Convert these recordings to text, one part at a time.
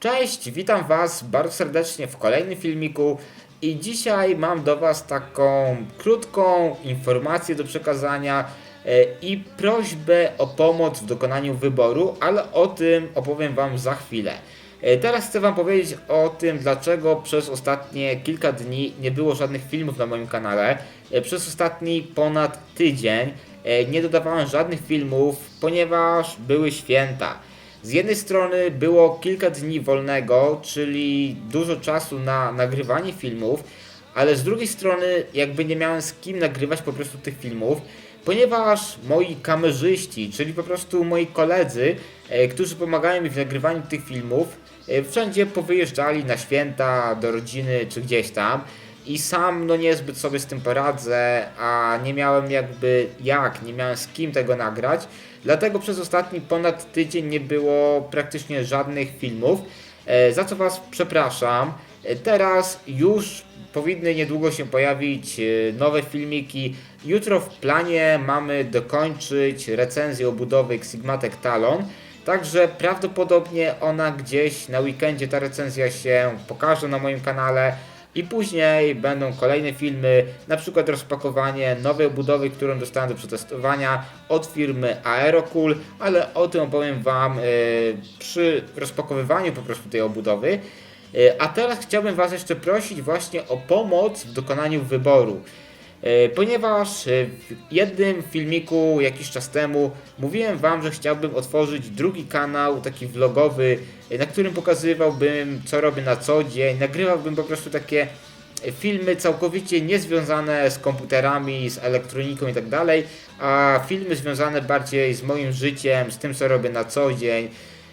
Cześć, witam Was bardzo serdecznie w kolejnym filmiku i dzisiaj mam do Was taką krótką informację do przekazania e, i prośbę o pomoc w dokonaniu wyboru, ale o tym opowiem Wam za chwilę. E, Teraz chcę Wam powiedzieć o tym, dlaczego przez ostatnie kilka dni nie było żadnych filmów na moim kanale. E, Przez ostatni ponad tydzień nie dodawałem żadnych filmów, ponieważ były święta. Z jednej strony było kilka dni wolnego, czyli dużo czasu na nagrywanie filmów, ale z drugiej strony jakby nie miałem z kim nagrywać po prostu tych filmów, ponieważ moi kamerzyści, czyli po prostu moi koledzy, e, którzy pomagają mi w nagrywaniu tych filmów, e, wszędzie powyjeżdżali na święta, do rodziny czy gdzieś tam i sam no niezbyt sobie z tym poradzę, a nie miałem jakby jak, nie miałem z kim tego nagrać. Dlatego przez ostatni ponad tydzień nie było praktycznie żadnych filmów, e, za co Was przepraszam. E, Teraz już powinny niedługo się pojawić e, nowe filmiki. Jutro w planie mamy dokończyć recenzję obudowy Xigmatek Talon. Także prawdopodobnie ona gdzieś na weekendzie ta recenzja się pokaże na moim kanale. I później będą kolejne filmy, na przykład rozpakowanie nowej obudowy, którą dostałem do przetestowania od firmy Aerocool, ale o tym opowiem Wam e, przy rozpakowywaniu po prostu tej obudowy. E, A teraz chciałbym Was jeszcze prosić właśnie o pomoc w dokonaniu wyboru. E, Ponieważ e, w jednym filmiku jakiś czas temu mówiłem Wam, że chciałbym otworzyć drugi kanał, taki vlogowy, e, na którym pokazywałbym co robię na co dzień, nagrywałbym po prostu takie filmy całkowicie niezwiązane z komputerami, z elektroniką i tak dalej, a filmy związane bardziej z moim życiem, z tym co robię na co dzień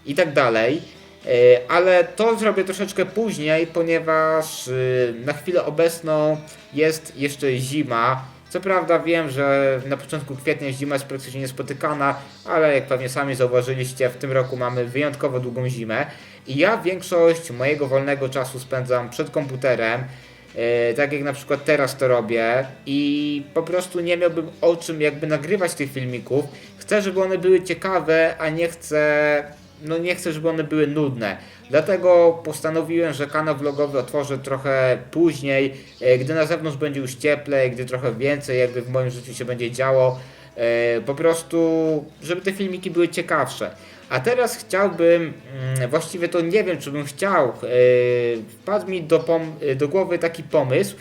i tak dalej. E, Ale to zrobię troszeczkę później, ponieważ y, na chwilę obecną jest jeszcze zima. Co prawda wiem, że na początku kwietnia zima jest praktycznie niespotykana, ale jak pewnie sami zauważyliście, w tym roku mamy wyjątkowo długą zimę i ja większość mojego wolnego czasu spędzam przed komputerem. E, tak jak na przykład teraz to robię i po prostu nie miałbym o czym jakby nagrywać tych filmików. Chcę, żeby one były ciekawe, a nie chcę no nie chcę, żeby one były nudne. Dlatego postanowiłem, że kanał vlogowy otworzę trochę później, e, gdy na zewnątrz będzie już cieplej, gdy trochę więcej jakby w moim życiu się będzie działo. E, Po prostu, żeby te filmiki były ciekawsze. A teraz chciałbym, mm, właściwie to nie wiem, czy bym chciał, e, wpadł mi do, do głowy taki pomysł,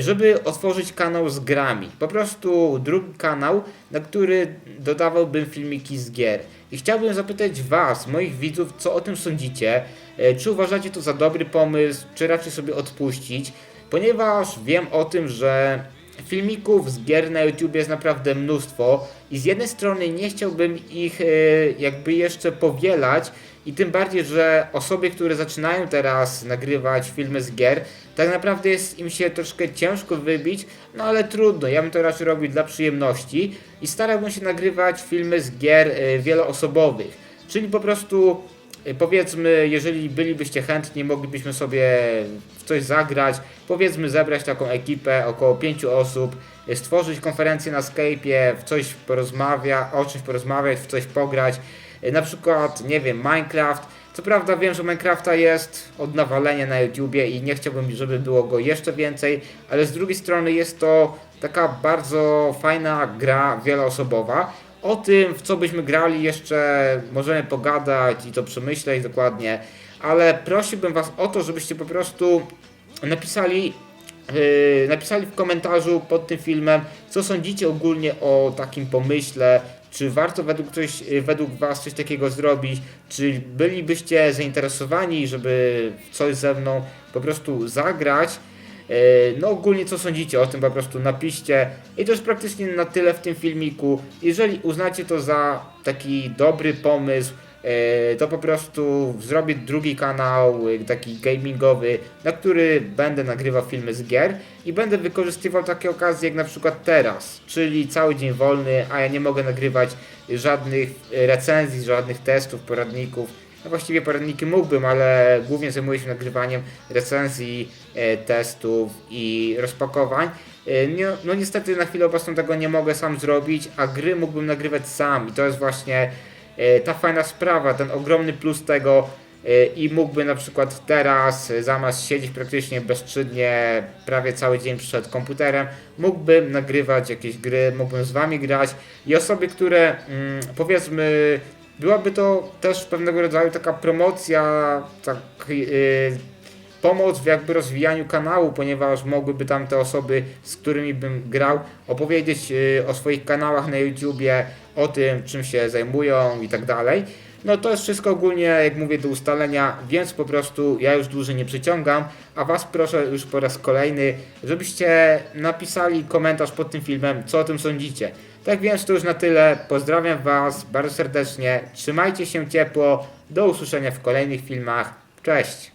żeby otworzyć kanał z grami. Po prostu drugi kanał, na który dodawałbym filmiki z gier. I chciałbym zapytać Was, moich widzów, co o tym sądzicie? E, Czy uważacie to za dobry pomysł, czy raczej sobie odpuścić? Ponieważ wiem o tym, że filmików z gier na YouTube jest naprawdę mnóstwo i z jednej strony nie chciałbym ich e, jakby jeszcze powielać i tym bardziej, że osoby, które zaczynają teraz nagrywać filmy z gier, tak naprawdę jest im się troszkę ciężko wybić, no ale trudno, ja bym to raczej robił dla przyjemności i starałbym się nagrywać filmy z gier e, wieloosobowych, czyli po prostu powiedzmy, jeżeli bylibyście chętni, moglibyśmy sobie w coś zagrać, powiedzmy zebrać taką ekipę, około 5 osób, e, stworzyć konferencję na Skype'ie, w coś porozmawia, o czymś porozmawiać, w coś pograć, E, na przykład, nie wiem, Minecraft. Co prawda wiem, że Minecrafta jest od nawalenia na YouTubie i nie chciałbym, żeby było go jeszcze więcej, ale z drugiej strony jest to taka bardzo fajna gra wieloosobowa. O tym, w co byśmy grali jeszcze możemy pogadać i to przemyśleć dokładnie, ale prosiłbym Was o to, żebyście po prostu napisali Yy, napisali w komentarzu pod tym filmem, co sądzicie ogólnie o takim pomyśle, czy warto według, coś, yy, według Was coś takiego zrobić, czy bylibyście zainteresowani, żeby coś ze mną po prostu zagrać. Yy, No ogólnie co sądzicie o tym po prostu napiszcie i to jest praktycznie na tyle w tym filmiku. Jeżeli uznacie to za taki dobry pomysł, E, to po prostu zrobię drugi kanał, e, taki gamingowy, na który będę nagrywał filmy z gier i będę wykorzystywał takie okazje jak na przykład teraz, czyli cały dzień wolny, a ja nie mogę nagrywać żadnych e, recenzji, żadnych testów, poradników. No właściwie poradniki mógłbym, ale głównie zajmuję się nagrywaniem recenzji, e, testów i rozpakowań. Nie, no niestety na chwilę obecną tego nie mogę sam zrobić, a gry mógłbym nagrywać sam i to jest właśnie e, ta fajna sprawa, ten ogromny plus tego, i mógłby na przykład teraz zamiast siedzieć praktycznie bezczynnie prawie cały dzień przed komputerem, mógłbym nagrywać jakieś gry, mógłbym z wami grać i osoby, które mm, powiedzmy byłaby to też pewnego rodzaju taka promocja, tak, y, pomoc w jakby rozwijaniu kanału, ponieważ mogłyby tam te osoby, z którymi bym grał, opowiedzieć y, o swoich kanałach na YouTubie, o tym, czym się zajmują i tak dalej. No to jest wszystko ogólnie, jak mówię, do ustalenia, więc po prostu ja już dłużej nie przyciągam, a Was proszę już po raz kolejny, żebyście napisali komentarz pod tym filmem, co o tym sądzicie. Tak więc to już na tyle, pozdrawiam Was bardzo serdecznie, trzymajcie się ciepło, do usłyszenia w kolejnych filmach, cześć!